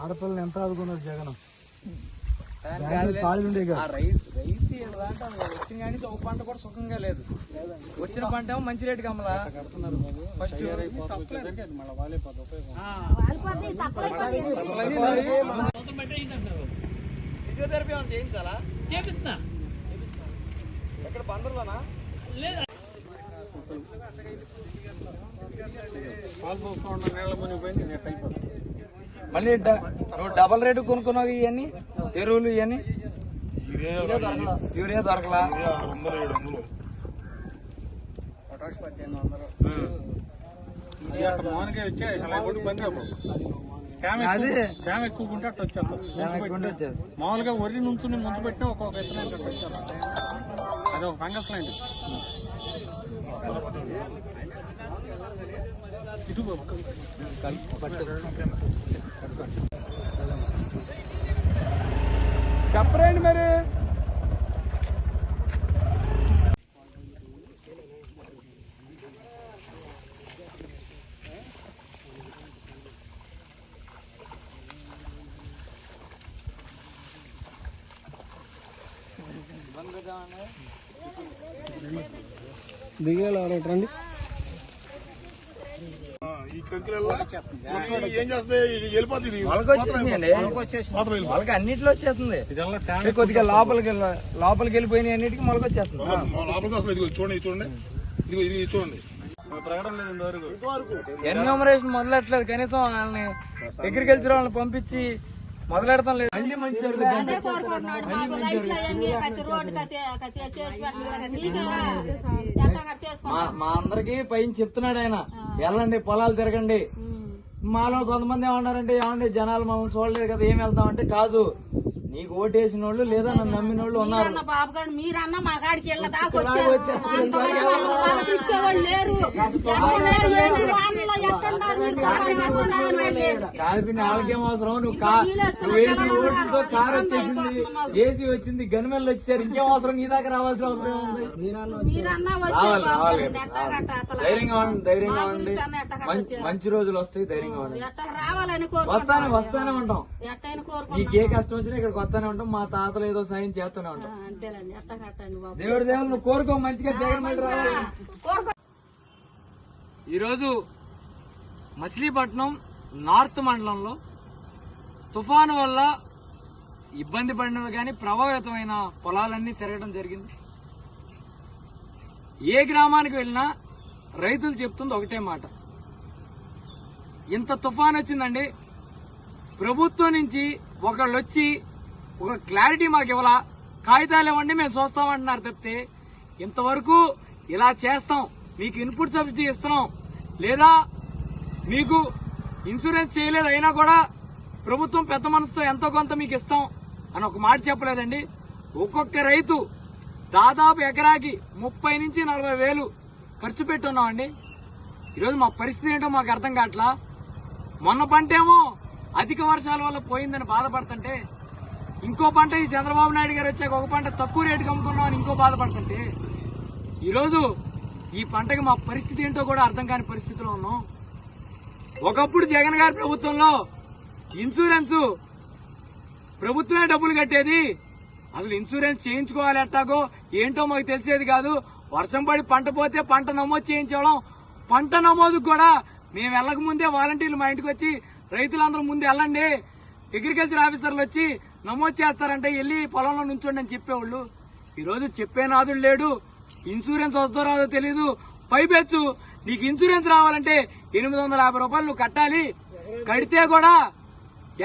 ఆడపిల్లని ఎంత ఆదుకున్నాడు జగన్? వచ్చిన కానీ ఒక పంట కూడా సుఖంగా లేదు. వచ్చిన పంట ఏమో మంచి రేటు కమ్మలా ఫస్ట్ ఫిజియోథెరపీ ఏమైనా చేయించాలా? చేపిస్తా ఎక్కడ బందర్లోనా? మళ్ళీ నువ్వు డబల్ రేటు కొనుక్కున్నావు ఇవన్నీ? ఎరువులు ఇవన్నీ? యూరియా దొరకలా. మామూలుగా వరి నుంచి ముందు పెట్టినా ఒక్కొక్క అది ఒక ఫంగస్ లాంటిది. ఇటు బాబు. చెప్పరండి మరి దిగేలా రండి ఏం చేస్తే వెళ్ళిపోతుంది? మొలక వచ్చేసిందండి మొలక అన్నిట్లో వచ్చేస్తుంది. కొద్దిగా లోపలికి లోపలికి వెళ్ళిపోయినాయి అన్నిటికీ మొలక వచ్చేస్తుంది లోపలికి వస్తుంది. ఇదిగో చూడండి ఇది చూడండి. ఇదిగో ఇది చూడండి. ప్రకటన లేదు ఇంతవరకు ఎన్యూమరేషన్ మొదలెట్టలేదు. కనీసం వాళ్ళని అగ్రికల్చర్ వాళ్ళని పంపించి మొదలెడతాం లేదు. మళ్ళీ మంచి జరుగుతుంది మా అందరికి పైన చెప్తున్నాడు ఆయన. వెళ్ళండి పొలాలు తిరగండి. మాలో కొంతమంది ఏమన్నారంటే ఏమండి జనాలు మమ్మల్ని చూడలేదు కదా ఏం వెళ్తామంటే కాదు. నీకు ఓటేసిన వాళ్ళు లేదా నన్ను నమ్మిన వాళ్ళు ఉన్నారు. బాబు గారు మీరన్న మా కాడికి వెళ్ళ దాకా వచ్చారు. అంతమంది వాళ్ళు లేరు. కాదు వాళ్ళకేం అవసరం. నువ్వు కా నువ్వు వేసి ఓటుతో కార్ వచ్చేసింది. ఏసీ వచ్చింది. గన్మెన్లు వచ్చారు ఇంకేం అవసరం? నీ దాకా రావాల్సిన అవసరం రావాలి రావాలి. అసలు? ధైర్యంగా ఉండండి ధైర్యంగా ఉండండి. మంచి- రోజులు వస్తాయి ధైర్యంగా ఉండండి. వస్తానే వస్తానే ఉంటాం. నీకు ఏ కష్టం వచ్చినా ఇక్కడికి వస్తానే ఉంటాం. మా తాతలు ఏదో సాయం చేస్తూనే ఉంటాం. దేవుడి దేవుడు నువ్వు కోరుకో మంచిగా జగన్ మళ్ళీ రావాలి. కోరుకో. ఈరోజు మచిలీపట్నం నార్త్ మండలంలో తుఫాను వల్ల ఇబ్బంది పడినవి కానీ ప్రభావితమైన పొలాలన్నీ తిరగడం జరిగింది. ఏ గ్రామానికి వెళ్ళినా రైతులు చెప్తుంది ఒకటే మాట. ఇంత తుఫాన్ వచ్చిందండి. ప్రభుత్వం నుంచి ఒకళ్ళు వచ్చి ఒక క్లారిటీ మాకు ఇవ్వాల? కాగితాలు ఇవ్వండి మేము చూస్తామంటున్నారు తప్పితే ఇంతవరకు ఇలా చేస్తాం. మీకు ఇన్పుట్ సబ్సిడీ ఇస్తున్నాం లేదా మీకు ఇన్సూరెన్స్ చేయలేదు అయినా కూడా ప్రభుత్వం పెద్ద మనసుతో ఎంతో కొంత మీకు ఇస్తాం అని ఒక మాట చెప్పలేదండి. ఒక్కొక్క రైతు దాదాపు ఎకరాకి ముప్పై నుంచి నలభై వేలు ఖర్చు పెట్టున్నామండి ఈరోజు మా పరిస్థితి ఏంటో మాకు అర్థం కావట్లా? మొన్న పంట ఏమో అధిక వర్షాల వల్ల పోయిందని బాధపడుతుంటే ఇంకో పంట ఈ చంద్రబాబు నాయుడు గారు వచ్చాక ఒక పంట తక్కువ రేటుకి అమ్ముతున్నాం అని ఇంకో బాధపడుతుంటే ఈరోజు ఈ పంటకి మా పరిస్థితి ఏంటో కూడా అర్థం కాని పరిస్థితిలో ఉన్నాం. ఒకప్పుడు జగన్ గారి ప్రభుత్వంలో ఇన్సూరెన్స్ ప్రభుత్వమే డబ్బులు కట్టేది. అసలు ఇన్సూరెన్స్ చేయించుకోవాలి ఎట్టాగో ఏంటో మాకు తెలిసేది కాదు. వర్షం పడి పంట పోతే పంట నమోదు చేయించడం. పంట నమోదుకు కూడా మేము వెళ్ళక ముందే వాలంటీర్లు మా ఇంటికి వచ్చి రైతులందరూ ముందు వెళ్ళండి. అగ్రికల్చర్ ఆఫీసర్లు వచ్చి నమోదు చేస్తారంటే వెళ్ళి పొలంలో నుంచోండి అని చెప్పేవాళ్ళు. ఈరోజు చెప్పే నాదుడు లేడు. ఇన్సూరెన్స్ వస్తుందో రాదో తెలియదు పైపెచ్చు. నీకు ఇన్సూరెన్స్ రావాలంటే ఎనిమిది వందల యాభై రూపాయలు నువ్వు కట్టాలి. కడితే కూడా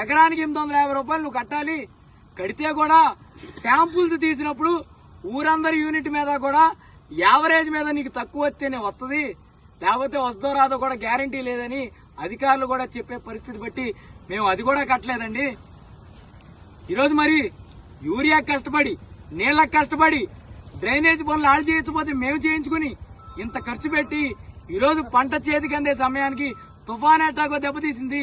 ఎకరానికి ఎనిమిది వందల యాభై రూపాయలు నువ్వు కట్టాలి. కడితే కూడా శాంపుల్స్ తీసినప్పుడు ఊరందరి యూనిట్ మీద కూడా యావరేజ్ మీద నీకు తక్కువ వస్తేనే వస్తుంది లేకపోతే వస్తుందో రాదో కూడా గ్యారంటీ లేదని అధికారులు కూడా చెప్పే పరిస్థితి బట్టి మేము అది కూడా కట్టలేదండి. ఈరోజు మరి యూరియా కష్టపడి నీళ్ళకి కష్టపడి డ్రైనేజ్ పనులు ఆళ్ళు చేయకపోతే మేము చేయించుకుని ఇంత ఖర్చు పెట్టి ఈరోజు పంట చేతికి అందే సమయానికి తుఫాన్ ఎట్టాగో దెబ్బతీసింది.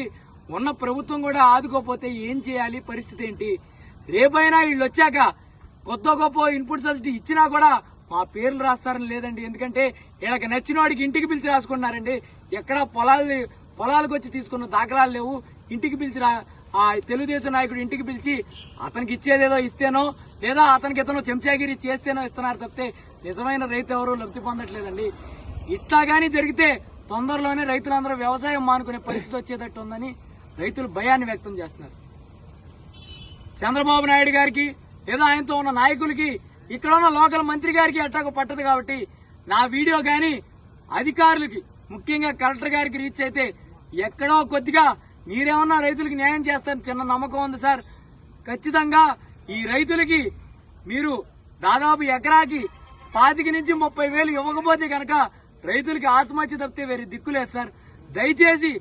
ఉన్న ప్రభుత్వం కూడా ఆదుకోపోతే ఏం చేయాలి? పరిస్థితి ఏంటి? రేపైనా వీళ్ళు వచ్చాక కొత్త గొప్ప ఇన్పుట్ సబ్సిడీ ఇచ్చినా కూడా మా పేర్లు రాస్తారని లేదండి. ఎందుకంటే వీళ్ళకి నచ్చిన వాడికి ఇంటికి పిలిచి రాసుకున్నారండి. ఎక్కడ పొలాలు పొలాలకు వచ్చి తీసుకున్న దాఖలాలు లేవు. ఇంటికి పిలిచి ఆ తెలుగుదేశం నాయకుడు ఇంటికి పిలిచి అతనికి ఇచ్చేదేదో ఇస్తేనో లేదా అతనికి ఇతను చెంచాగిరి చేస్తేనో ఇస్తున్నారు తప్పితే నిజమైన రైతు ఎవరు లబ్ధి పొందట్లేదండి. ఇట్లా కానీ జరిగితే తొందరలోనే రైతులందరూ వ్యవసాయం మానుకునే పరిస్థితి వచ్చేటట్టు ఉందని రైతులు భయాన్ని వ్యక్తం చేస్తున్నారు. చంద్రబాబు నాయుడు గారికి లేదా ఆయనతో ఉన్న నాయకులకి ఇక్కడ ఉన్న లోకల్ మంత్రి గారికి ఎట్టాకు పట్టదు కాబట్టి నా వీడియో కానీ అధికారులకి ముఖ్యంగా కలెక్టర్ గారికి రీచ్ అయితే ఎక్కడో కొద్దిగా మీరేమన్నా రైతులకి న్యాయం చేస్తారని చిన్న నమ్మకం ఉంది సార్. ఖచ్చితంగా ఈ రైతులకి మీరు దాదాపు ఎకరాకి పాతిక నుంచి ముప్పై వేలు ఇవ్వకపోతే కనుక రైతులకి ఆత్మహత్య తప్పితే వేరే దిక్కులేదు సార్. దయచేసి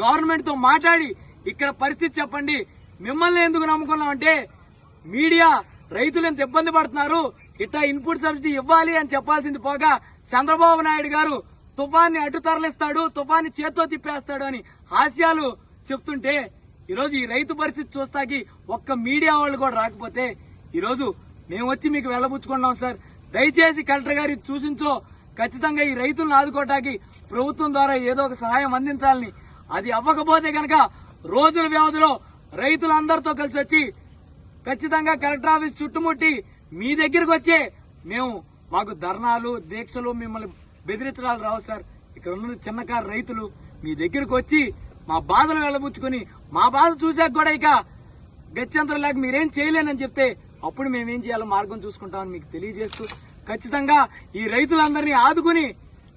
గవర్నమెంట్తో మాట్లాడి ఇక్కడ పరిస్థితి చెప్పండి. మిమ్మల్ని ఎందుకు నమ్ముకున్నామంటే మీడియా రైతులు ఎంత ఇబ్బంది పడుతున్నారు ఇట్లా ఇన్పుట్ సబ్సిడీ ఇవ్వాలి అని చెప్పాల్సింది పోగా చంద్రబాబు నాయుడు గారు తుఫాన్ని అడ్డు తరలిస్తాడు తుఫాన్ని చేత్తో తిప్పేస్తాడు అని హాస్యాలు చెప్తుంటే ఈరోజు ఈ రైతు పరిస్థితి చూస్తాకి ఒక్క మీడియా వాళ్ళు కూడా రాకపోతే ఈరోజు మేము వచ్చి మీకు వెళ్ళబుచ్చుకున్నాం సార్. దయచేసి కలెక్టర్ గారి చూసించో ఖచ్చితంగా ఈ రైతులను ఆదుకోవటానికి ప్రభుత్వం ద్వారా ఏదో ఒక సహాయం అందించాలని. అది అవ్వకపోతే కనుక రోజుల వ్యవధిలో రైతులందరితో కలిసి వచ్చి ఖచ్చితంగా కలెక్టర్ ఆఫీస్ చుట్టుముట్టి మీ దగ్గరకు వచ్చే మేము మాకు ధర్నాలు దీక్షలు మిమ్మల్ని బెదిరించడాలు రావు సార్. ఇక్కడ ఉన్న చిన్నకారు రైతులు. మీ దగ్గరకు వచ్చి మా బాధలు వెళ్ళబుచ్చుకొని మా బాధ చూసాక కూడా ఇక గత్యంతరం లేక మీరేం చేయలేనని చెప్తే అప్పుడు మేమేం చేయాలో మార్గం చూసుకుంటామని మీకు తెలియజేస్తూ ఖచ్చితంగా ఈ రైతులందరినీ ఆదుకుని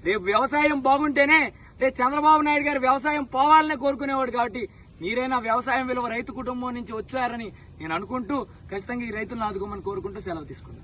రేపు వ్యవసాయం బాగుంటేనే రేపు చంద్రబాబు నాయుడు గారు వ్యవసాయం పోవాలనే కోరుకునేవాడు కాబట్టి మీరైనా వ్యవసాయం విలువ రైతు కుటుంబం నుంచి వచ్చారని నేను అనుకుంటూ ఖచ్చితంగా ఈ రైతులను ఆదుకోమని కోరుకుంటూ సెలవు తీసుకున్నాను